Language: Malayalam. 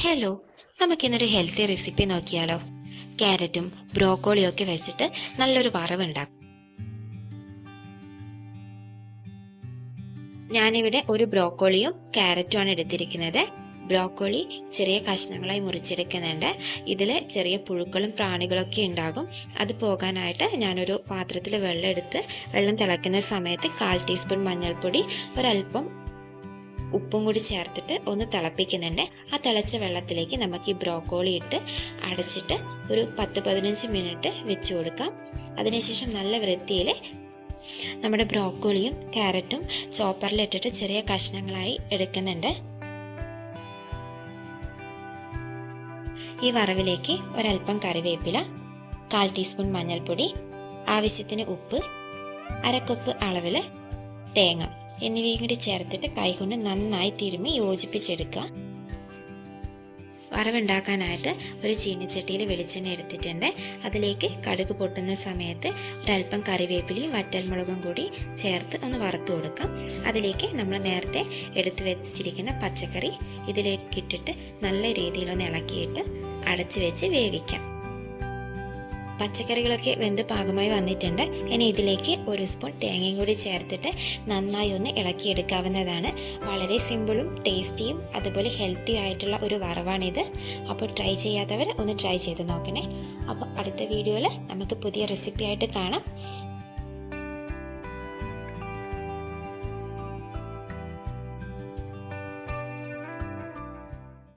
ഹലോ നമുക്കിന്നൊരു ഹെൽത്തി റെസിപ്പി നോക്കിയാലോ. ക്യാരറ്റും ബ്രോക്കോളിയും ഒക്കെ വെച്ചിട്ട് നല്ലൊരു വറവ് ഉണ്ടാക്കും. ഞാനിവിടെ ഒരു ബ്രോക്കോളിയും ക്യാരറ്റും ആണ് എടുത്തിരിക്കുന്നത്. ബ്രോക്കോളി ചെറിയ കഷ്ണങ്ങളായി മുറിച്ചെടുക്കുന്നുണ്ട്. ഇതിൽ ചെറിയ പുഴുക്കളും പ്രാണികളൊക്കെ ഉണ്ടാകും. അത് പോകാനായിട്ട് ഞാനൊരു പാത്രത്തിൽ വെള്ളം എടുത്ത് വെള്ളം തിളക്കുന്ന സമയത്ത് കാൽ ടീസ്പൂൺ മഞ്ഞൾപ്പൊടി ഒരല്പം ഉപ്പും കൂടി ചേർത്തിട്ട് ഒന്ന് തിളപ്പിക്കുന്നുണ്ട്. ആ തിളച്ച വെള്ളത്തിലേക്ക് നമുക്ക് ഈ ബ്രോക്കോളി ഇട്ട് അടച്ചിട്ട് ഒരു പത്ത് പതിനഞ്ച് മിനിറ്റ് വെച്ച് കൊടുക്കാം. അതിനുശേഷം നല്ല വൃത്തിയിൽ നമ്മുടെ ബ്രോക്കോളിയും ക്യാരറ്റും ചോപ്പറിലിട്ടിട്ട് ചെറിയ കഷ്ണങ്ങളായി എടുക്കുന്നുണ്ട്. ഈ വറവിലേക്ക് ഒരൽപ്പം കറിവേപ്പില കാൽ ടീസ്പൂൺ മഞ്ഞൾപ്പൊടി ആവശ്യത്തിന് ഉപ്പ് അരക്കൊപ്പ് അളവിൽ തേങ്ങ. എന്നിവയും കൂടി ചേർത്തിട്ട് കൈകൊണ്ട് നന്നായി തിരുമ്മി യോജിപ്പിച്ചെടുക്കുക. വറവുണ്ടാക്കാനായിട്ട് ഒരു ചീനിച്ചട്ടിയിൽ വെളിച്ചെണ്ണ എടുത്തിട്ടുണ്ട്. അതിലേക്ക് കടുക് പൊട്ടുന്ന സമയത്ത് ഒരല്പം കറിവേപ്പിലയും വറ്റൽമുളകും കൂടി ചേർത്ത് ഒന്ന് വറുത്ത് കൊടുക്കാം. അതിലേക്ക് നമ്മൾ നേരത്തെ എടുത്തു വെച്ചിരിക്കുന്ന പച്ചക്കറി ഇതിലേക്ക് ഇട്ടിട്ട് നല്ല രീതിയിൽ ഒന്ന് ഇളക്കിയിട്ട് അടച്ചു വെച്ച് വേവിക്കാം. പച്ചക്കറികളൊക്കെ വെന്ത് പാകമായി വന്നിട്ടുണ്ട്. ഇനി ഇതിലേക്ക് ഒരു സ്പൂൺ തേങ്ങയും കൂടി ചേർത്തിട്ട് നന്നായി ഒന്ന് ഇളക്കിയെടുക്കാവുന്നതാണ്. വളരെ സിമ്പിളും ടേസ്റ്റിയും അതുപോലെ ഹെൽത്തി ആയിട്ടുള്ള ഒരു വറവാണിത്. അപ്പോൾ ട്രൈ ചെയ്യാത്തവർ ഒന്ന് ട്രൈ ചെയ്ത് നോക്കണേ. അപ്പോൾ അടുത്ത വീഡിയോയിൽ നമുക്ക് പുതിയ റെസിപ്പി ആയിട്ട് കാണാം.